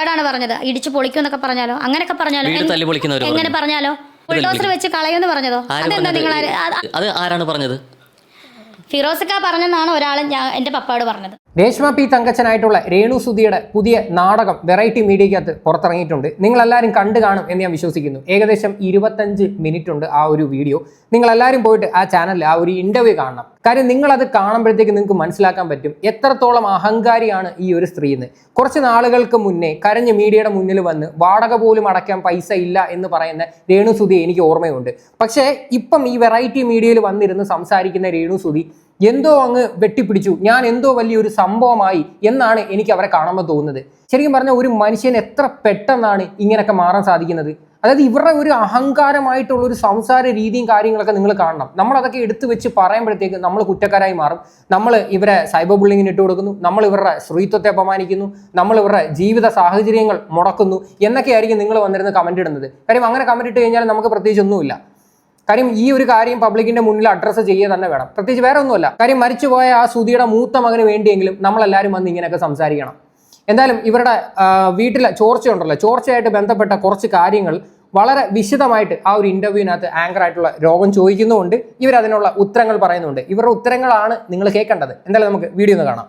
ആടാണ് പറഞ്ഞത്. ഇടിച്ചു പൊളിക്കും എന്നൊക്കെ പറഞ്ഞാലോ? അങ്ങനെയൊക്കെ പറഞ്ഞാലോ? വീട് തല്ലി പൊളിക്കുന്നവര് എങ്ങനെ പറഞ്ഞു. പറഞ്ഞാലോ? ബുൾഡോസർ വെച്ച് കളയുമെന്ന് പറഞ്ഞതോ? ആര് അതെന്താ നിങ്ങൾ അത് അത് ആരാണ് പറഞ്ഞത്? ഫിറോസക്ക പറഞ്ഞെന്നാണ് ഒരാൾ ഞാൻ എന്റെ പപ്പയോട് പറഞ്ഞത്. രേഷ്മ പി തങ്കച്ചനായിട്ടുള്ള രേണു സുധിയുടെ പുതിയ നാടകം വെറൈറ്റി മീഡിയയ്ക്കകത്ത് പുറത്തിറങ്ങിയിട്ടുണ്ട്. നിങ്ങളെല്ലാവരും കണ്ടു കാണും എന്ന് ഞാൻ വിശ്വസിക്കുന്നു. ഏകദേശം ഇരുപത്തഞ്ച് മിനിറ്റ് ഉണ്ട് ആ ഒരു വീഡിയോ നിങ്ങളെല്ലാവരും പോയിട്ട് ആ ചാനലിൽ ആ ഒരു ഇന്റർവ്യൂ കാണണം. കാര്യം നിങ്ങളത് കാണുമ്പോഴത്തേക്ക് നിങ്ങൾക്ക് മനസ്സിലാക്കാൻ പറ്റും എത്രത്തോളം അഹങ്കാരിയാണ് ഈ ഒരു സ്ത്രീ എന്ന് കുറച്ച് നാളുകൾക്ക് മുന്നേ കരഞ്ഞ് മീഡിയയുടെ മുന്നിൽ വന്ന് വാടക പോലും അടയ്ക്കാൻ പൈസ ഇല്ല എന്ന് പറയുന്ന രേണു സുധി എനിക്ക് ഓർമ്മയുണ്ട്. പക്ഷേ ഇപ്പം ഈ വെറൈറ്റി മീഡിയയിൽ വന്നിരുന്ന് സംസാരിക്കുന്ന രേണു സുധി എന്തോ അങ്ങ് വെട്ടിപ്പിടിച്ചു. ഞാൻ എന്തോ വലിയൊരു സംഭവമായി എന്നാണ് എനിക്ക് അവരെ കാണുമ്പോൾ തോന്നുന്നത്. ശരിക്കും പറഞ്ഞാൽ ഒരു മനുഷ്യൻ എത്ര പെട്ടെന്നാണ് ഇങ്ങനെയൊക്കെ മാറാൻ സാധിക്കുന്നത്? അതായത് ഇവരുടെ ഒരു അഹങ്കാരമായിട്ടുള്ള ഒരു സംസാര രീതിയും കാര്യങ്ങളൊക്കെ നിങ്ങൾ കാണണം. നമ്മൾ അതൊക്കെ എടുത്തു വെച്ച് പറയുമ്പോഴത്തേക്ക് നമ്മൾ കുറ്റക്കാരായി മാറും. നമ്മൾ ഇവരെ സൈബർ ബുള്ളിങ്ങിന് ഇട്ട് കൊടുക്കുന്നു. നമ്മൾ ഇവരുടെ സ്ത്രീത്വത്തെ അപമാനിക്കുന്നു. നമ്മൾ ഇവരുടെ ജീവിത സാഹചര്യങ്ങൾ മുടക്കുന്നു എന്നൊക്കെയായിരിക്കും നിങ്ങൾ വന്നിരുന്ന് കമന്റ് ഇടുന്നത്. കാര്യം അങ്ങനെ കമന്റ് ഇട്ട് കഴിഞ്ഞാൽ നമുക്ക് പ്രത്യേകിച്ച് ഒന്നുമില്ല. കാര്യം ഈ ഒരു കാര്യം പബ്ലിക്കിന്റെ മുന്നിൽ അഡ്രസ്സ് ചെയ്യുക തന്നെ വേണം. പ്രത്യേകിച്ച് വേറെ ഒന്നുമല്ല. കാര്യം മരിച്ചുപോയ ആ സുധിയുടെ മൂത്ത മകന് വേണ്ടിയെങ്കിലും നമ്മളെല്ലാവരും വന്ന് ഇങ്ങനെയൊക്കെ സംസാരിക്കണം. എന്തായാലും ഇവരുടെ വീട്ടിലെ ചോർച്ചയുണ്ടല്ലോ ചോർച്ചയായിട്ട് ബന്ധപ്പെട്ട കുറച്ച് കാര്യങ്ങൾ വളരെ വിശദമായിട്ട് ആ ഒരു ഇന്റർവ്യൂവിനകത്ത് ആങ്കർ ആയിട്ടുള്ള രോഗം ചോദിക്കുന്നുമുണ്ട്. ഇവരതിനുള്ള ഉത്തരങ്ങൾ പറയുന്നുണ്ട് ഇവരുടെ ഉത്തരങ്ങളാണ് നിങ്ങൾ കേൾക്കേണ്ടത്. എന്തായാലും നമുക്ക് വീഡിയോ ഒന്ന് കാണാം.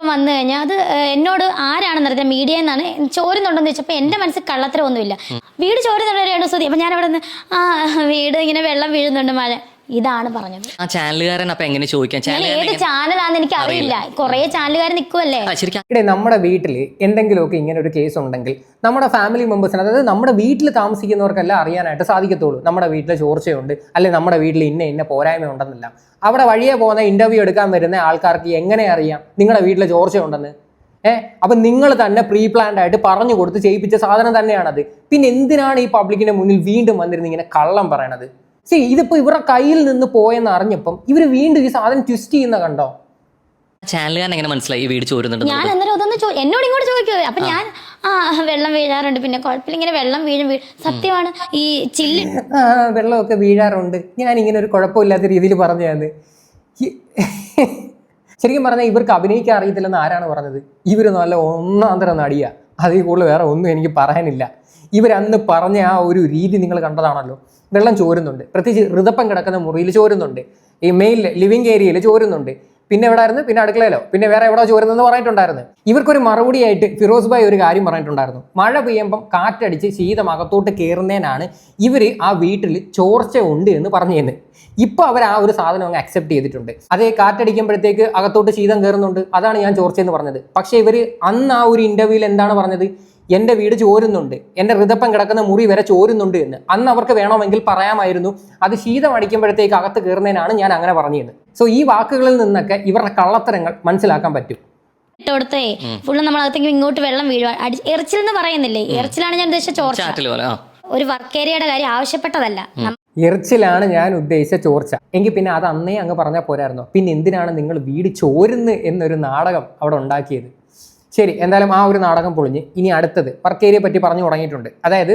വന്നു കഴിഞ്ഞാൽ അത് എന്നോട് ആരാണെന്ന് അറിയാം മീഡിയ എന്നാണ് ചോരുന്നുണ്ടെന്ന് വെച്ചപ്പോൾ എന്റെ മനസ്സിൽ കള്ളത്തരമൊന്നുമില്ല. വീട് ചോരുന്നുണ്ടോ സുതി അപ്പൊ ഞാൻ അവിടെ നിന്ന് ആ വീട് ഇങ്ങനെ വെള്ളം വീഴുന്നുണ്ട് മഴ. ഇതാണ് പറഞ്ഞത്. ആ ചാനലുകാരൻ അപ്പൊ എങ്ങനെ ചോദിക്കാം? ഞാൻ ചാനലുകാരൻ ഏത് ചാനലാന്ന് എനിക്ക് അറിയില്ല. കുറേ ചാനലുകാർ നിൽക്കുമല്ലേ ആ, ശരിക്കും. ഇവിടെ നമ്മുടെ വീട്ടിൽ എന്തെങ്കിലുമൊക്കെ ഇങ്ങനെ ഒരു കേസ് ഉണ്ടെങ്കിൽ നമ്മുടെ ഫാമിലി മെമ്പേഴ്സിന് അതായത് നമ്മുടെ വീട്ടിൽ താമസിക്കുന്നവർക്കല്ല അറിയാനായിട്ട് സാധിക്കത്തുള്ളൂ. നമ്മുടെ വീട്ടിൽ ചോർച്ചയുണ്ട് അല്ലെങ്കിൽ നമ്മുടെ വീട്ടിൽ ഇന്ന ഇന്ന പോരായ്മ ഉണ്ടെന്നില്ല അവിടെ വഴിയെ പോകുന്ന ഇന്റർവ്യൂ എടുക്കാൻ വരുന്ന ആൾക്കാർക്ക് എങ്ങനെ അറിയാം? നിങ്ങളുടെ വീട്ടിൽ ചോർച്ചയുണ്ടെന്ന്. ഏഹ് അപ്പൊ നിങ്ങൾ തന്നെ പ്രീ പ്ലാൻഡ് ആയിട്ട് പറഞ്ഞു കൊടുത്ത് ചെയ്യിപ്പിച്ച സാധനം തന്നെയാണത്. പിന്നെ എന്തിനാണ് ഈ പബ്ലിക്കിന്റെ മുന്നിൽ വീണ്ടും വന്നിരുന്ന് ഇങ്ങനെ കള്ളം പറയണത്? സി ഇതിപ്പോ ഇവരുടെ കയ്യിൽ നിന്ന് പോയെന്ന് അറിഞ്ഞപ്പം ഇവർ വീണ്ടും ഈ സാധനം ട്വിസ്റ്റ് ചെയ്യുന്ന കണ്ടോ? ചാനലുകാരൻ എങ്ങനെ മനസ്സിലായി ഈ വീട് ചോരുന്നുണ്ടെന്ന് ഞാൻ അന്നേരം അതൊന്ന് ചോ എന്നോട് ഇങ്ങോട്ട് ചോദിക്കുവേ അപ്പൊ ഞാൻ ആ വെള്ളം വീഴാറുണ്ട്. പിന്നെ കുഴപ്പമില്ല ഇങ്ങനെ വെള്ളം വീഴും. വീഴും സത്യമാണ്. ഈ ചില്ല് ആ വെള്ളമൊക്കെ വീഴാറുണ്ട്. ഞാൻ ഇങ്ങനെ ഒരു കുഴപ്പമില്ലാത്ത രീതിയിൽ പറഞ്ഞത് ശരിക്കും പറഞ്ഞാൽ ഇവർക്ക് അഭിനയിക്കാൻ അറിയത്തില്ലെന്ന് ആരാണ് പറഞ്ഞത്? ഇവർ നല്ല ഒന്നാന്തരം നടിയാ. അതിൽ കൂടുതൽ വേറെ ഒന്നും എനിക്ക് പറയാനില്ല. ഇവരന്ന് പറഞ്ഞ ആ ഒരു രീതി നിങ്ങൾ കണ്ടതാണല്ലോ. വെള്ളം ചോരുന്നുണ്ട്. പ്രത്യേകിച്ച് ഋതപ്പം കിടക്കുന്ന മുറിയിൽ ചോരുന്നുണ്ട്. ഈ മെയിൽ ലിവിംഗ് ഏരിയയിൽ ചോരുന്നുണ്ട്. പിന്നെ എവിടെ ആയിരുന്നു പിന്നെ അടുക്കളയിലോ? പിന്നെ വേറെ എവിടെ ചോരുന്നെന്ന് പറഞ്ഞിട്ടുണ്ടായിരുന്നു. ഇവർക്കൊരു മറുപടിയായിട്ട് ഫിറോസ് ഭായ് ഒരു കാര്യം പറഞ്ഞിട്ടുണ്ടായിരുന്നു. മഴ പെയ്യുമ്പം കാറ്റടിച്ച് ശീതം അകത്തോട്ട് കയറുന്നതിനാണ് ഇവർ ആ വീട്ടിൽ ചോർച്ച ഉണ്ട് എന്ന് പറഞ്ഞിരുന്നത്. ഇപ്പോൾ അവർ ആ ഒരു സാധനം അങ്ങ് അക്സെപ്റ്റ് ചെയ്തിട്ടുണ്ട്. അതേ കാറ്റടിക്കുമ്പോഴത്തേക്ക് അകത്തോട്ട് ശീതം കയറുന്നുണ്ട് അതാണ് ഞാൻ ചോർച്ചയെന്ന് പറഞ്ഞത്. പക്ഷേ ഇവർ അന്ന് ആ ഒരു ഇന്റർവ്യൂവിൽ എന്താണ് പറഞ്ഞത്? എന്റെ വീട് ചോരുന്നുണ്ട് എന്റെ ഹൃദപ്പം കിടക്കുന്ന മുറി വരെ ചോരുന്നുണ്ട് എന്ന്. അന്ന് അവർക്ക് വേണമെങ്കിൽ പറയാമായിരുന്നു അത് ശീതം അടിക്കുമ്പോഴത്തേക്ക് അകത്ത് കയറുന്നതിനാണ് ഞാൻ അങ്ങനെ പറഞ്ഞിരുന്നത്. സോ ഈ വാക്കുകളിൽ നിന്നൊക്കെ ഇവരുടെ കള്ളത്തരങ്ങൾ മനസ്സിലാക്കാൻ പറ്റും. ഇട്ടുകൊടുത്തേ ഫുള്ള് നമ്മളകത്തേക്ക് ഇങ്ങോട്ട് വെള്ളം വീഴുക എറച്ചിൽ എന്ന് പറയുന്നില്ലേ? എറിച്ചിലാണ് ഞാൻ ഉദ്ദേശിച്ച ചോർച്ച. ഒരു വർക്ക് ഏരിയയുടെ കാര്യം ആവശ്യപ്പെട്ടതല്ല. എറച്ചിലാണ് എറിച്ചിലാണ് ഞാൻ ഉദ്ദേശിച്ച ചോർച്ച. എങ്കിൽ പിന്നെ അത് അന്നേ അങ്ങ് പറഞ്ഞാൽ പോരായിരുന്നോ? പിന്നെ എന്തിനാണ് നിങ്ങൾ വീട് ചോരുന്നത് എന്നൊരു നാടകം അവിടെ ഉണ്ടാക്കിയത്? ശരി എന്തായാലും ആ ഒരു നാടകം പൊളിഞ്ഞ് ഇനി അടുത്തത് വർക്ക് ഏരിയയെ പറ്റി പറഞ്ഞു തുടങ്ങിയിട്ടുണ്ട്. അതായത്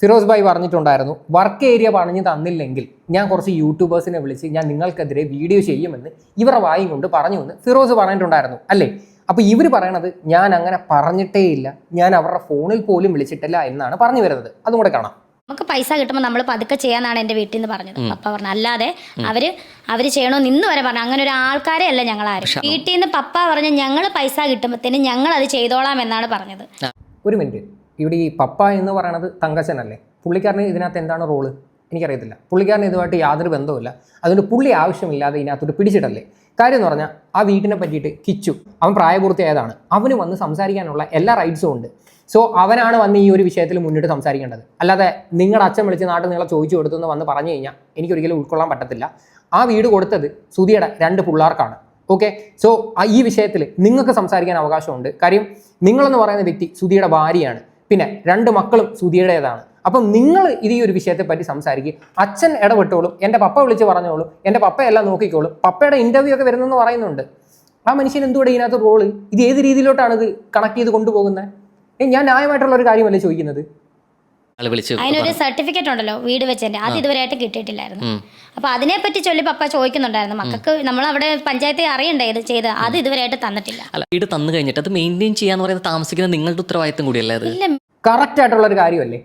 ഫിറോസ് ഭായ് പറഞ്ഞിട്ടുണ്ടായിരുന്നു വർക്ക് ഏരിയ പറഞ്ഞു തന്നില്ലെങ്കിൽ ഞാൻ കുറച്ച് യൂട്യൂബേഴ്സിനെ വിളിച്ച് ഞാൻ നിങ്ങൾക്കെതിരെ വീഡിയോ ചെയ്യുമെന്ന് ഇവരുടെ വായും കൊണ്ട് പറഞ്ഞു എന്ന് ഫിറോസ് പറഞ്ഞിട്ടുണ്ടായിരുന്നു അല്ലേ? അപ്പോൾ ഇവർ പറയണത് ഞാൻ അങ്ങനെ പറഞ്ഞിട്ടേ ഇല്ല ഞാൻ അവരുടെ ഫോണിൽ പോലും വിളിച്ചിട്ടില്ല എന്നാണ് പറഞ്ഞു വരുന്നത്. അതും കൂടെ കാണാം. നമുക്ക് പൈസ കിട്ടുമ്പോൾ നമ്മൾ പതുക്കെ ചെയ്യാന്നാണ് എന്റെ വീട്ടിൽ നിന്ന് പറഞ്ഞത് പപ്പ പറഞ്ഞു അല്ലാതെ അവർ അവർ ചെയ്യണമെന്ന് ഇന്ന് വരെ പറഞ്ഞു അങ്ങനെ ഒരു ആൾക്കാരെ അല്ല ഞങ്ങൾ ആരും. വീട്ടിൽ നിന്ന് പപ്പ പറഞ്ഞു ഞങ്ങൾ പൈസ കിട്ടുമ്പോഴത്തേന് ഞങ്ങൾ അത് ചെയ്തോളാം എന്നാണ് പറഞ്ഞത്. ഒരു മിനിറ്റ്. ഇവിടെ ഈ പപ്പ എന്ന് പറയണത് തങ്കച്ചനല്ലേ? പുള്ളിക്കാരന് ഇതിനകത്ത് എന്താണ് റോൾ? എനിക്കറിയത്തില്ല. പുള്ളിക്കാരന് ഇതുമായിട്ട് യാതൊരു ബന്ധവുമില്ല. അതുകൊണ്ട് പുള്ളി ആവശ്യമില്ലാതെ ഇതിനകത്തോട്ട് പിടിച്ചിട്ടല്ലേ കാര്യം എന്ന് പറഞ്ഞാൽ ആ വീട്ടിനെ പറ്റിയിട്ട് കിച്ചു അവൻ പ്രായപൂർത്തിയായതാണ്. അവന് വന്ന് സംസാരിക്കാനുള്ള എല്ലാ റൈറ്റ്സും ഉണ്ട്. സോ അവനാണ് വന്ന് ഈ ഒരു വിഷയത്തിൽ മുന്നിട്ട് സംസാരിക്കേണ്ടത്. അല്ലാതെ നിങ്ങളുടെ അച്ഛൻ വിളിച്ച് നാട്ടിൽ നിങ്ങളെ ചോദിച്ചു കൊടുത്തു എന്ന് വന്ന് പറഞ്ഞു കഴിഞ്ഞാൽ എനിക്കൊരിക്കലും ഉൾക്കൊള്ളാൻ പറ്റത്തില്ല. ആ വീട് കൊടുത്തത് സുധിയുടെ രണ്ട് പിള്ളേർക്കാണ്. ഓക്കെ സോ ഈ വിഷയത്തിൽ നിങ്ങൾക്ക് സംസാരിക്കാൻ അവകാശമുണ്ട്. കാര്യം നിങ്ങളെന്ന് പറയുന്ന വ്യക്തി സുധിയുടെ ഭാര്യയാണ്. പിന്നെ രണ്ട് മക്കളും സുധിയുടേതാണ്. അപ്പം നിങ്ങൾ ഇത് ഈ ഒരു വിഷയത്തെ പറ്റി സംസാരിക്കുക അച്ഛൻ ഇടപെട്ടോളും എന്റെ പപ്പ വിളിച്ച് പറഞ്ഞോളും എന്റെ പപ്പയെല്ലാം നോക്കിക്കോളും. പപ്പയുടെ ഇന്റർവ്യൂ ഒക്കെ വരുന്നെന്ന് പറയുന്നുണ്ട്. ആ മനുഷ്യൻ എന്തുകൂടെ ഇതിനകത്ത് റോൾ ഇത് ഏത് രീതിയിലോട്ടാണ് ഇത് കണക്ട് ചെയ്ത് കൊണ്ടുപോകുന്നത് ഞാൻ ന്യായമായിട്ടുള്ള ഒരു കാര്യമല്ലേ ചോദിക്കുന്നത്? അതിനൊരു സർട്ടിഫിക്കറ്റ് ഉണ്ടല്ലോ വീട് വെച്ചതിന്റെ. അത് ഇതുവരെയായിട്ട് കിട്ടിയിട്ടില്ലായിരുന്നു. അപ്പൊ അതിനെപ്പറ്റി ചൊല്ലി പപ്പ ചോദിക്കുന്നുണ്ടായിരുന്നു. മക്കൾക്ക് നമ്മൾ അവിടെ പഞ്ചായത്തെ അറിയണ്ടേ ഇത് ചെയ്ത്? അത് ഇതുവരെയായിട്ട് തന്നിട്ടില്ല. അല്ല വീട് തന്നു കഴിഞ്ഞിട്ട് അത് മെയിന്റെയിൻ ചെയ്യാന്ന് പറയുന്നത് താമസിക്കുന്ന നിങ്ങളുടെ ഉത്തരവാദിത്തം കൂടിയല്ലേ അത്? ഇല്ല. കറക്റ്റ് ആയിട്ടുള്ള ഒരു കാര്യമല്ലേ?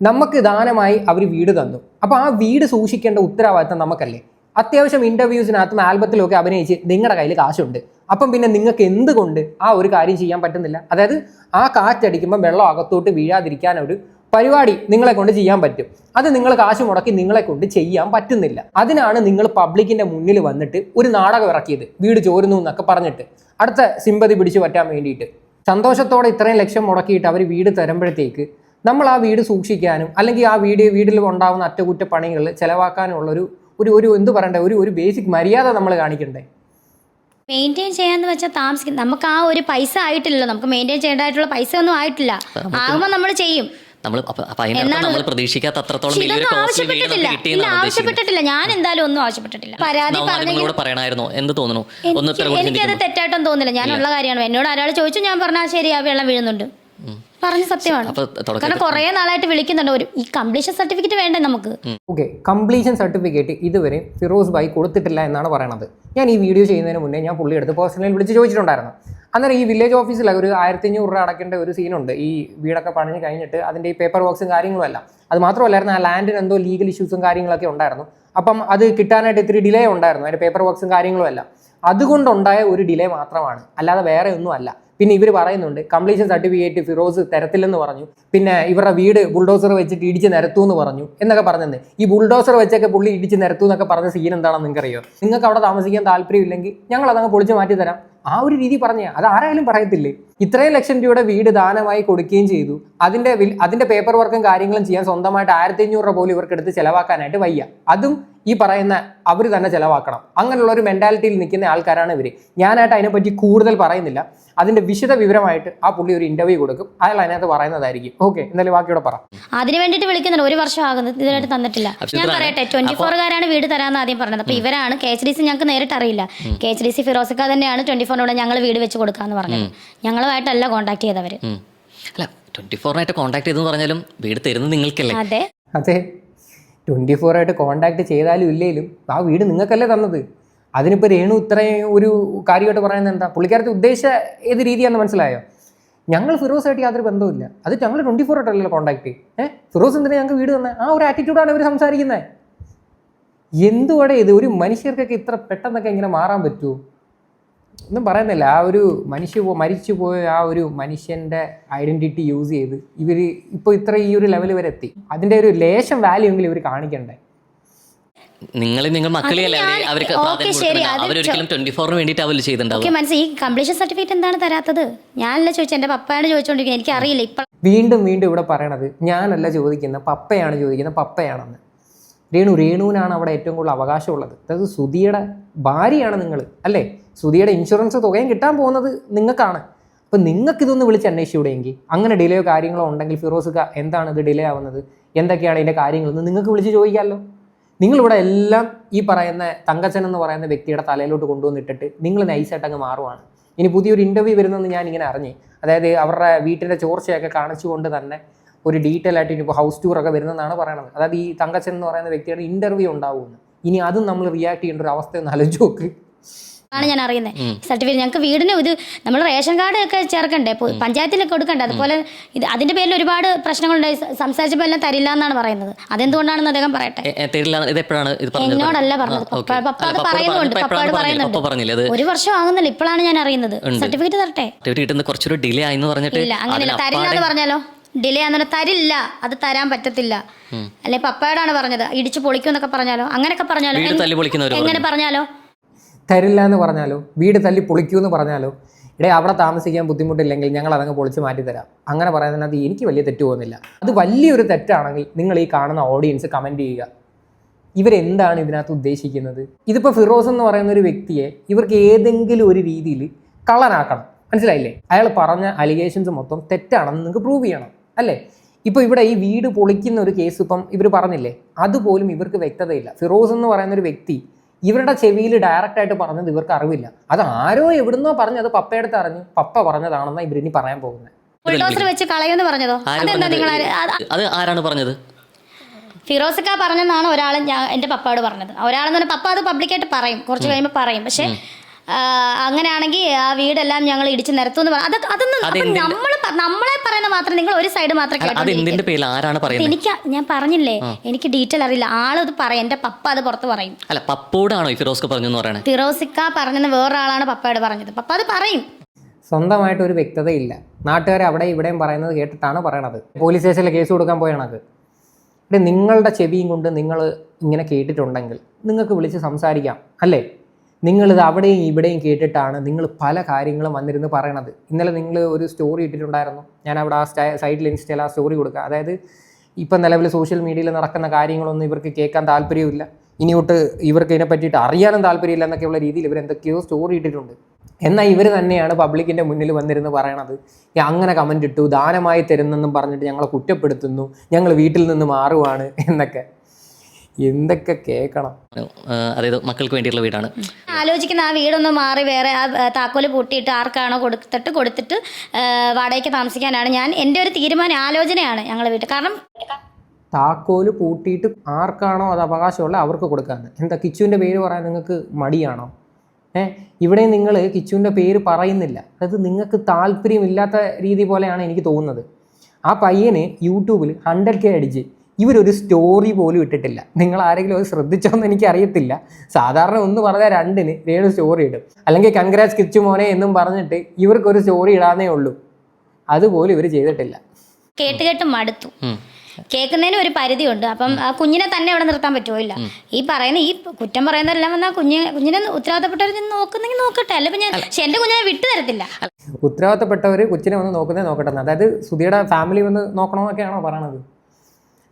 നമുക്ക് ദാനമായി അവർ വീട് തന്നു. അപ്പൊ ആ വീട് സൂക്ഷിക്കേണ്ട ഉത്തരവാദിത്തം നമുക്കല്ലേ? അത്യാവശ്യം ഇന്റർവ്യൂസിനകത്തും ആൽബത്തിലും ഒക്കെ അഭിനയിച്ച് നിങ്ങളുടെ കയ്യിൽ കാശുണ്ട്. അപ്പം പിന്നെ നിങ്ങൾക്ക് എന്തുകൊണ്ട് ആ ഒരു കാര്യം ചെയ്യാൻ പറ്റുന്നില്ല? അതായത് ആ കാറ്റടിക്കുമ്പോൾ വെള്ളം അകത്തോട്ട് വീഴാതിരിക്കാൻ ഒരു പരിപാടി നിങ്ങളെ കൊണ്ട് ചെയ്യാൻ പറ്റും. അത് നിങ്ങൾ കാശ് മുടക്കി നിങ്ങളെ കൊണ്ട് ചെയ്യാൻ പറ്റുന്നില്ല. അതിനാണ് നിങ്ങൾ പബ്ലിക്കിന്റെ മുന്നിൽ വന്നിട്ട് ഒരു നാടകം ഇറക്കിയത്. വീട് ചോരുന്നു എന്നൊക്കെ പറഞ്ഞിട്ട്. അടുത്ത സിമ്പതി പിടിച്ചു പറ്റാൻ വേണ്ടിയിട്ട്. സന്തോഷത്തോടെ ഇത്രയും ലക്ഷം മുടക്കിയിട്ട് അവർ വീട് തരുമ്പോഴത്തേക്ക് നമ്മൾ ആ വീട് സൂക്ഷിക്കാനും അല്ലെങ്കിൽ ആ വീട് വീട്ടിൽ ഉണ്ടാകുന്ന അറ്റകുറ്റപ്പണികൾ ചിലവാക്കാനുള്ള ഒരു ഒരു എന്ത് പറയണ്ടേ? ഒരു ഒരു ബേസിക് മര്യാദ നമ്മൾ കാണിക്കണ്ടേ? മെയിന്റെയിൻ ചെയ്യാന്ന് വെച്ചാൽ താമസിക്കും നമുക്ക് ആ ഒരു പൈസ ആയിട്ടില്ലല്ലോ. നമുക്ക് മെയിന്റെയിൻ ചെയ്യേണ്ടതായിട്ടുള്ള പൈസ ഒന്നും ആയിട്ടില്ല. ആകുമ്പോൾ നമ്മൾ ചെയ്യും. നമ്മൾ നമ്മൾ പ്രതീക്ഷിക്കാത്ത അത്രത്തോളം ആവശ്യപ്പെട്ടിട്ടില്ല. ഞാൻ എന്തായാലും ഒന്നും ആവശ്യപ്പെട്ടിട്ടില്ല. പരാതി നിങ്ങളോട് പറയണമായിരുന്നോ എന്ത് തോന്നുന്നു? ഒന്ന് എനിക്കത് തെറ്റായിട്ടൊന്നും തോന്നില്ല. ഞാനുള്ള കാര്യമാണ്. എന്നോട് ഒരാൾ ചോദിച്ചു ഞാൻ പറഞ്ഞാൽ ശരി ആ വെള്ളം വീഴുന്നുണ്ട്. പറഞ്ഞ സത്യമാണ്. അപ്പൊ കാരണം കുറേ നാളായിട്ട് വിളിക്കുന്നുണ്ട്. ഒരു ഈ കംപ്ലീഷൻ സർട്ടിഫിക്കറ്റ് വേണ്ടേ നമുക്ക്? ഓക്കെ കംപ്ലീഷൻ സർട്ടിഫിക്കറ്റ് ഇതുവരെ ഫിറോസ് ഭായി കൊടുത്തിട്ടില്ല എന്നാണ് പറയണത്. ഞാൻ ഈ വീഡിയോ ചെയ്യുന്നതിന് മുന്നേ ഞാൻ പുള്ളി എടുത്ത് പേഴ്സണലി വിളിച്ച് ചോദിച്ചിട്ടുണ്ടായിരുന്നു. അന്നേരം ഈ വില്ലേജ് ഓഫീസിൽ ഒരു ആയിരത്തി അഞ്ഞൂറ് രൂപ അടക്കേണ്ട ഒരു സീനുണ്ട് ഈ വീടൊക്കെ പണിഞ്ഞ് കഴിഞ്ഞിട്ട് അതിന്റെ ഈ പേപ്പർ വർക്ക്സും കാര്യങ്ങളും എല്ലാം. അത് മാത്രമല്ലായിരുന്നു ആ ലാൻഡിന് എന്തോ ലീഗൽ ഇഷ്യൂസും കാര്യങ്ങളൊക്കെ ഉണ്ടായിരുന്നു. അപ്പം അത് കിട്ടാനായിട്ട് ഇത്തിരി ഡിലേ ഉണ്ടായിരുന്നു. അതിന്റെ പേപ്പർ വർക്ക്സും കാര്യങ്ങളും എല്ലാം. അതുകൊണ്ടുണ്ടായ ഒരു ഡിലേ മാത്രമാണ്. അല്ലാതെ വേറെ ഒന്നും അല്ല പിന്നെ ഇവർ പറയുന്നുണ്ട് കംപ്ലീഷൻ സർട്ടിഫിക്കറ്റ് ഫിറോസ് തരത്തില്ലെന്ന് പറഞ്ഞു. പിന്നെ ഇവരുടെ വീട് ബുൾഡോസർ വെച്ചിട്ട് ഇടിച്ച് നിരത്തു എന്ന് പറഞ്ഞു എന്നൊക്കെ പറഞ്ഞത് ഈ ബുൾഡോസർ വെച്ചൊക്കെ പുള്ളി ഇടിച്ച് നിരത്തു എന്നൊക്കെ പറഞ്ഞ സീൻ എന്താണെന്ന് നിങ്ങൾക്കറിയോ? നിങ്ങൾക്ക് അവിടെ താമസിക്കാൻ താല്പര്യമില്ലെങ്കിൽ ഞങ്ങൾ അതങ്ങ് പൊളിച്ച് മാറ്റി തരാം. ആ ഒരു രീതി പറഞ്ഞേ അത് ആരായാലും പറയത്തില്ലേ? ഇത്രയും ലക്ഷം രൂപയുടെ വീട് ദാനമായി കൊടുക്കുകയും ചെയ്തു. അതിന്റെ അതിന്റെ പേപ്പർ വർക്കും കാര്യങ്ങളും ചെയ്യാൻ സ്വന്തമായിട്ട് ആയിരത്തി അഞ്ഞൂറ് രൂപ പോലും ഇവർക്ക് എടുത്ത് ചെലവാക്കാനായിട്ട് വയ്യ. അതും ഈ പറയുന്ന അവർ തന്നെ ചിലവാക്കണം. അങ്ങനെയുള്ള ഒരു മെന്റാലിറ്റിയിൽ നിൽക്കുന്ന ആൾക്കാരാണ് ഇവർ ഞാനായിട്ട് അതിനെപ്പറ്റി കൂടുതൽ പറയുന്നില്ല. അതിന്റെ വിശദ വിവരമായിട്ട് ആ പുള്ളി ഒരു ഇന്റർവ്യൂ കൊടുക്കും. അയാൾ അതിനകത്ത് പറയുന്നതായിരിക്കും. ഓക്കെ എന്തായാലും ബാക്കിയോടെ പറ. അതിന് വേണ്ടിട്ട് വിളിക്കുന്നുണ്ട്. ഒരു വർഷം ആകുന്നത് ഇതുവരെയായിട്ട് തന്നിട്ടില്ല. ഞാൻ. പറയട്ടെ. ട്വന്റി ഫോറുകാരാണ് വീട് തരാന്ന് ആദ്യം പറഞ്ഞത്. അപ്പൊ ഇവരാണ് കെ എച്ച് ഡി സി ഞങ്ങൾക്ക് നേരിട്ട് അറിയില്ല. കെ എച്ച് ഡി സി ഫിറോസിക്ക തന്നെയാണ് ട്വന്റി ഫോറിനോട് ഞങ്ങൾ വീട് വെച്ച് കൊടുക്കാന്ന് പറഞ്ഞത്. ഞങ്ങളുമായിട്ടല്ല കോൺടാക്ട് ചെയ്തവര്. അല്ല ട്വന്റി ഫോറിനായിട്ട് കോൺടാക്ട് ചെയ്തെന്ന് പറഞ്ഞാലും വീട് തരുന്നത് നിങ്ങൾക്കല്ലേ? അതെ. അതെ. ട്വന്റി ഫോർ ആയിട്ട് കോണ്ടാക്ട് ചെയ്താലും ഇല്ലേലും ആ വീട് നിങ്ങൾക്കല്ലേ തന്നത്? അതിനിപ്പോൾ രേണു ഇത്രയും ഒരു കാര്യമായിട്ട് പറയുന്നത് എന്താ? പുള്ളിക്കാരത്തെ ഉദ്ദേശ ഏത് രീതിയാണെന്ന് മനസ്സിലായോ? ഞങ്ങൾ ഫിറോസായിട്ട് യാതൊരു ബന്ധവുമില്ല. അത് ഞങ്ങൾ ട്വന്റി ഫോർ ആയിട്ടല്ലല്ലോ കോണ്ടാക്ട് ഏഹ് ഫിറോസ് എന്തിനാ ഞങ്ങൾക്ക് വീട് തന്നെ? ആ ഒരു ആറ്റിറ്റ്യൂഡാണ് ഇവർ സംസാരിക്കുന്നത് എന്തുവാടെ ഇത്? ഒരു മനുഷ്യർക്കൊക്കെ ഇത്ര പെട്ടെന്നൊക്കെ ഇങ്ങനെ മാറാൻ പറ്റുമോ ഒന്നും പറയുന്നില്ല. ആ ഒരു മനുഷ്യ മരിച്ചു പോയ ആ ഒരു മനുഷ്യന്റെ ഐഡന്റിറ്റി യൂസ് ചെയ്ത് ഇവർ ഇപ്പോൾ ഇത്ര ഈ ഒരു ലെവൽ വരെ എത്തി. അതിന്റെ ഒരു ലേശം വാല്യൂ എങ്കിലും ഇവർ കാണിക്കണ്ടേ? നിങ്ങൾ നിങ്ങൾ മക്കളെയല്ലേ അവർക്ക് അവരൊരിക്കലും ട്വന്റി ഫോറിന് വേണ്ടിയിട്ട് അവർ ചെയ്തിട്ടുണ്ടാവും മനസ്സിലായി ഈ കംപ്ലീഷൻ സർട്ടിഫിക്കറ്റ് എന്താണ് തരാത്തത്? ഞാനല്ല ചോദിച്ചത്. എന്റെ പപ്പയാണ് ചോദിച്ചോണ്ടിരിക്കുന്നത്. എനിക്ക് അറിയില്ല ഇപ്പൊ വീണ്ടും വീണ്ടും ഇവിടെ പറയണത് ഞാനല്ല ചോദിക്കുന്ന പപ്പയാണ് ചോദിക്കുന്നത്. പപ്പയാണെന്ന്. രേണു രേണുവിനാണ് അവിടെ ഏറ്റവും കൂടുതൽ അവകാശമുള്ളത്. അതായത് സുധിയുടെ ഭാര്യയാണ് നിങ്ങൾ അല്ലേ? സുധിയുടെ ഇൻഷുറൻസ് തുകയും കിട്ടാൻ പോകുന്നത് നിങ്ങൾക്കാണ്. അപ്പം നിങ്ങൾക്ക് ഇതൊന്ന് വിളിച്ച് അന്വേഷിച്ചൂടെയെങ്കിൽ അങ്ങനെ ഡിലേയോ കാര്യങ്ങളോ ഉണ്ടെങ്കിൽ ഫിറോസുക എന്താണ് ഇത് ഡിലേ ആവുന്നത്? എന്തൊക്കെയാണ് ഇതിന്റെ കാര്യങ്ങളെന്ന് നിങ്ങൾക്ക് വിളിച്ച് ചോദിക്കാമല്ലോ. നിങ്ങളിവിടെ എല്ലാം ഈ പറയുന്ന തങ്കച്ചൻ എന്ന് പറയുന്ന വ്യക്തിയുടെ തലയിലോട്ട് കൊണ്ടുവന്നിട്ടിട്ട് നിങ്ങൾ നൈസായിട്ട് അങ്ങ് മാറുവാണ്. ഇനി പുതിയൊരു ഇന്റർവ്യൂ വരുന്നെന്ന് ഞാൻ ഇങ്ങനെ അറിഞ്ഞ് അതായത് അവരുടെ വീട്ടിന്റെ ചോർച്ചയൊക്കെ കാണിച്ചുകൊണ്ട് തന്നെ ഒരു ഡീറ്റെയിൽ ആയിട്ട് ഇനിയിപ്പോൾ ഹൗസ് ടൂർ ഒക്കെ വരുന്നതെന്നാണ് പറയണത്. അതായത് ഈ തങ്കച്ചൻ എന്ന് പറയുന്ന വ്യക്തിയുടെ ഇന്റർവ്യൂ ഉണ്ടാവുമെന്ന്. ഇനി അതും നമ്മൾ റിയാക്ട് ചെയ്യേണ്ട ഒരു അവസ്ഥ ആലോചിച്ച് നോക്ക്. ആണ് ഞാൻ അറിയുന്നത് സർട്ടിഫിക്കറ്റ് ഞങ്ങൾക്ക് വീടിന് ഇത് നമ്മൾ റേഷൻ കാർഡ് ഒക്കെ ചേർക്കണ്ടേ? പഞ്ചായത്തിലൊക്കെ കൊടുക്കണ്ടേ? അതുപോലെ ഇത് അതിന്റെ പേരിൽ ഒരുപാട് പ്രശ്നങ്ങളുണ്ടായി സംസാരിച്ചപ്പോൾ എല്ലാം തരില്ല എന്നാണ് പറയുന്നത്. അതെന്തുകൊണ്ടാണെന്ന് അദ്ദേഹം പറയട്ടെ? തരില്ല ഇത് എപ്പോഴാണ് ഇത് പറഞ്ഞത്? എന്നോടല്ല പറഞ്ഞത്. പപ്പ അത് പറയുന്നുണ്ട്. പപ്പാട് പപ്പയോട് പറയുന്നുണ്ട്. ഒരു വർഷം ആകുന്നില്ല. ഇപ്പോഴാണ് ഞാൻ അറിയുന്നത്. സർട്ടിഫിക്കറ്റ് തരട്ടെ? കിട്ടുന്ന കുറച്ചൊരു ഡിലേ ആയെന്ന് പറഞ്ഞിട്ട് ഇല്ല അങ്ങനെയല്ല. തരില്ല എന്ന് പറഞ്ഞാലോ? ഡിലേ ആണെന്ന് തരില്ല. അത് തരാൻ പറ്റത്തില്ല. അല്ലെ പപ്പയോടാണ് പറഞ്ഞത്. ഇടിച്ചു പൊളിക്കും എന്നൊക്കെ പറഞ്ഞാലോ? അങ്ങനെയൊക്കെ പറഞ്ഞാലോ? എങ്ങനെ പറഞ്ഞാലോ? തരില്ല എന്ന് പറഞ്ഞാലോ? വീട് തല്ലി പൊളിക്കൂ എന്ന് പറഞ്ഞാലോ? ഇടേ അവിടെ താമസിക്കാൻ ബുദ്ധിമുട്ടില്ലെങ്കിൽ ഞങ്ങൾ അതങ്ങ് പൊളിച്ച് മാറ്റിത്തരാം അങ്ങനെ പറയുന്നതിനകത്ത് എനിക്ക് വലിയ തെറ്റ് പോകുന്നില്ല. അത് വലിയൊരു തെറ്റാണെങ്കിൽ നിങ്ങൾ ഈ കാണുന്ന ഓഡിയൻസ് കമന്റ് ചെയ്യുക. ഇവരെന്താണ് ഇതിനകത്ത് ഉദ്ദേശിക്കുന്നത്? ഇതിപ്പോൾ ഫിറോസ് എന്ന് പറയുന്ന ഒരു വ്യക്തിയെ ഇവർക്ക് ഏതെങ്കിലും ഒരു രീതിയിൽ കള്ളനാക്കണം. മനസ്സിലായില്ലേ? അയാൾ പറഞ്ഞ അലിഗേഷൻസ് മൊത്തം തെറ്റാണെന്ന് നിങ്ങൾക്ക് പ്രൂവ് ചെയ്യണം. അല്ലേ? ഇപ്പോൾ ഇവിടെ ഈ വീട് പൊളിക്കുന്ന ഒരു കേസ് ഇപ്പം ഇവർ പറഞ്ഞില്ലേ? അതുപോലും ഇവർക്ക് വ്യക്തതയില്ല. ഫിറോസ് എന്ന് പറയുന്ന ഒരു വ്യക്തി ഇവരുടെ ചെവിയിൽ ഡയറക്റ്റ് ആയിട്ട് പറഞ്ഞത് ഇവർക്ക് അറിവില്ല. അത് ആരോ എവിടുന്നോ പറഞ്ഞു അത് പപ്പയെടുത്ത് അറിഞ്ഞു പപ്പ പറഞ്ഞതാണെന്നാണ് ഇനി പറയാൻ പോകുന്നത്. ബുൾഡോസർ വെച്ച് കളയുമെന്ന് പറഞ്ഞതോ? അതെന്താ നിങ്ങൾ അത് ആരാണ് പറഞ്ഞത്? ഫിറോസക്ക പറഞ്ഞെന്നാണ് ഒരാൾ ഞാൻ എന്റെ പപ്പയോട് പറഞ്ഞത്. ഒരാളെന്ന് പറഞ്ഞാൽ പപ്പ അത് പബ്ലിക്കായിട്ട് പറയും. കുറച്ച് കഴിയുമ്പോൾ പറയും. പക്ഷേ അങ്ങനെയാണെങ്കിൽ ആ വീടെല്ലാം ഞങ്ങൾ ഇടിച്ചു നിരത്തുമെന്ന് പറഞ്ഞു അതൊക്കെ അതൊന്നും നമ്മൾ നമ്മളെ പറയുന്ന മാത്രം നിങ്ങൾ ഒരു സൈഡ് മാത്രം എനിക്ക് ഞാൻ പറഞ്ഞില്ലേ? എനിക്ക് ഡീറ്റെയിൽ അറിയില്ല. ആളത് പറയും. എന്റെ പപ്പ അത് പുറത്ത് പറയും. അല്ല പപ്പോടാണോ പറഞ്ഞു ഫിറോസിക്ക പറഞ്ഞെന്ന് വേറൊരാളാണ് പപ്പയോട് പറഞ്ഞത്. പപ്പ അത് പറയും. സ്വന്തമായിട്ട് ഒരു വ്യക്തതയില്ല. നാട്ടുകാർ അവിടെ ഇവിടെയും പറയുന്നത് കേട്ടിട്ടാണ് പറയണത്. പോലീസ് സ്റ്റേഷനിൽ കേസ് കൊടുക്കാൻ പോയണത് ഇവിടെ നിങ്ങളുടെ ചെവിയും കൊണ്ട് നിങ്ങൾ ഇങ്ങനെ കേട്ടിട്ടുണ്ടെങ്കിൽ നിങ്ങൾക്ക് വിളിച്ച് സംസാരിക്കാം. അല്ലേ? നിങ്ങളിത് അവിടെയും ഇവിടെയും കേട്ടിട്ടാണ് നിങ്ങൾ പല കാര്യങ്ങളും വന്നിരുന്ന് പറയണത്. ഇന്നലെ നിങ്ങൾ ഒരു സ്റ്റോറി ഇട്ടിട്ടുണ്ടായിരുന്നു. ഞാൻ അവിടെ ആ സൈഡിൽ ഇൻസ്റ്റയിൽ ആ സ്റ്റോറി കൊടുക്കുക. അതായത് ഇപ്പം നിലവിൽ സോഷ്യൽ മീഡിയയിൽ നടക്കുന്ന കാര്യങ്ങളൊന്നും ഇവർക്ക് കേൾക്കാൻ താല്പര്യമില്ല ഇനിയോട്ട് ഇവർക്ക് ഇതിനെ പറ്റിയിട്ട് അറിയാനും താല്പര്യമില്ല എന്നൊക്കെയുള്ള രീതിയിൽ ഇവർ എന്തൊക്കെയോ സ്റ്റോറി ഇട്ടിട്ടുണ്ട്. എന്നാൽ ഇവർ തന്നെയാണ് പബ്ലിക്കിന്റെ മുന്നിൽ വന്നിരുന്ന് പറയണത്. "ഈ അങ്ങനെ കമന്റ് ഇട്ടു ദാനമായി തരുന്നെന്നും പറഞ്ഞിട്ട് ഞങ്ങളെ കുറ്റപ്പെടുത്തുന്നു ഞങ്ങൾ വീട്ടിൽ നിന്ന് മാറുവാണ് എന്നൊക്കെ. എന്തൊക്കെ കേൾക്കണം അതായത് മക്കൾക്ക് വേണ്ടിയിട്ടുള്ള വീടാണ്. ആലോചിക്കുന്ന ആ വീടൊന്ന് മാറി വേറെ ആ താക്കോൽ പൂട്ടിയിട്ട് ആർക്കാണോ കൊടുത്തിട്ട് കൊടുത്തിട്ട് വാടകയ്ക്ക് താമസിക്കാനാണ് ഞാൻ എന്റെ ഒരു തീരുമാനം ആലോചനയാണ് ഞങ്ങളെ വീട്ടിൽ. കാരണം താക്കോൽ പൂട്ടിയിട്ട് ആർക്കാണോ അത് അവകാശമുള്ള അവർക്ക് കൊടുക്കാന്ന്. എന്താ കിച്ചുവിന്റെ പേര് പറയാൻ നിങ്ങൾക്ക് മടിയാണോ? ഏഹ് ഇവിടെ നിങ്ങൾ കിച്ചുവിന്റെ പേര് പറയുന്നില്ല. അതായത് നിങ്ങൾക്ക് താല്പര്യമില്ലാത്ത രീതി പോലെയാണ് എനിക്ക് തോന്നുന്നത്. ആ പയ്യന് യൂട്യൂബിൽ ഹൺഡ്രഡ് കെ അടിച്ച് ഇവരൊരു സ്റ്റോറി പോലും ഇട്ടിട്ടില്ല. നിങ്ങൾ ആരെങ്കിലും അത് ശ്രദ്ധിച്ചോന്ന് എനിക്ക് അറിയത്തില്ല സാധാരണ ഒന്ന് പറഞ്ഞാൽ രണ്ടിന് രേണു സ്റ്റോറി ഇടും. അല്ലെങ്കിൽ കൺഗ്രാറ്റ്സ് കിച്ചു മോനെ എന്നും പറഞ്ഞിട്ട് ഇവർക്കൊരു സ്റ്റോറി ഇടാന്നേ ഉള്ളൂ. അതുപോലും ഇവർ ചെയ്തിട്ടില്ല. കേട്ട് കേട്ട് മടുത്തു. കേൾക്കുന്നതിന് ഒരു പരിധിയുണ്ട്. അപ്പം ആ കുഞ്ഞിനെ തന്നെ അവിടെ നിർത്താൻ പറ്റുമോ? ഇല്ല. ഈ പറയുന്ന ഈ കുറ്റം പറയുന്നതെല്ലാം വന്നാൽ കുഞ്ഞ് കുഞ്ഞിനെ ഉത്തരവാദിത്തപ്പെട്ടവർ നോക്കുന്നെങ്കിൽ നോക്കട്ടെ. അല്ല ഞാൻ എന്റെ എന്റെ കുഞ്ഞിനെ വിട്ടു തരത്തില്ല. ഉത്തരവാദിത്തപ്പെട്ടവർ കൊച്ചിനെ വന്ന് നോക്കുന്നേ നോക്കട്ടെ അതായത് സുധിയുടെ ഫാമിലി വന്ന് നോക്കണമെന്നൊക്കെയാണോ പറയണത്?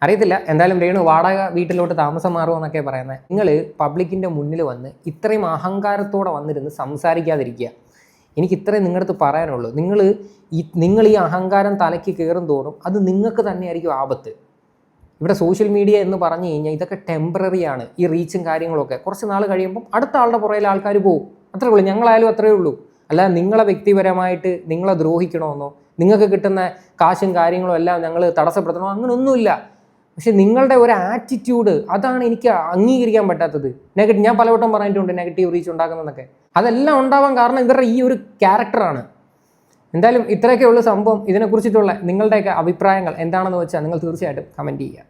അറിയത്തില്ല. എന്തായാലും രേണു വാടക വീട്ടിലോട്ട് താമസം മാറുമെന്നൊക്കെ പറയുന്നത്. നിങ്ങൾ പബ്ലിക്കിന്റെ മുന്നിൽ വന്ന് ഇത്രയും അഹങ്കാരത്തോടെ വന്നിരുന്ന് സംസാരിക്കാതിരിക്കുക. എനിക്ക് ഇത്രയും നിങ്ങളുടെ അടുത്ത് പറയാനുള്ളൂ. നിങ്ങൾ ഈ നിങ്ങൾ ഈ അഹങ്കാരം തലയ്ക്ക് കയറും തോറും അത് നിങ്ങൾക്ക് തന്നെയായിരിക്കും ആപത്ത്. ഇവിടെ സോഷ്യൽ മീഡിയ എന്ന് പറഞ്ഞു കഴിഞ്ഞാൽ ഇതൊക്കെ ടെമ്പററി ആണ്. ഈ റീച്ചും കാര്യങ്ങളൊക്കെ. കുറച്ച് നാൾ കഴിയുമ്പം അടുത്ത ആളുടെ പുറകിൽ ആൾക്കാർ പോകും. അത്രേ ഉള്ളൂ. ഞങ്ങളായാലും അത്രേ ഉള്ളൂ. അല്ലാതെ നിങ്ങളെ വ്യക്തിപരമായിട്ട് നിങ്ങളെ ദ്രോഹിക്കണമെന്നോ നിങ്ങൾക്ക് കിട്ടുന്ന കാശും കാര്യങ്ങളും എല്ലാം ഞങ്ങൾ തടസ്സപ്പെടുത്തണോ അങ്ങനെയൊന്നുമില്ല പക്ഷെ നിങ്ങളുടെ ഒരു ആറ്റിറ്റ്യൂഡ് അതാണ് എനിക്ക് അംഗീകരിക്കാൻ പറ്റാത്തത്. നെഗറ്റീവ് ഞാൻ പലവട്ടം പറഞ്ഞിട്ടുണ്ട് നെഗറ്റീവ് റീച്ച് ഉണ്ടാക്കുന്നതൊക്കെ. അതെല്ലാം ഉണ്ടാവാൻ കാരണം ഇവരുടെ ഈ ഒരു ക്യാരക്ടറാണ് എന്തായാലും ഇത്രയൊക്കെ ഉള്ള സംഭവം ഇതിനെക്കുറിച്ചിട്ടുള്ള നിങ്ങളുടെയൊക്കെ അഭിപ്രായങ്ങൾ എന്താണെന്ന് വെച്ചാൽ നിങ്ങൾ തീർച്ചയായിട്ടും കമന്റ് ചെയ്യുക.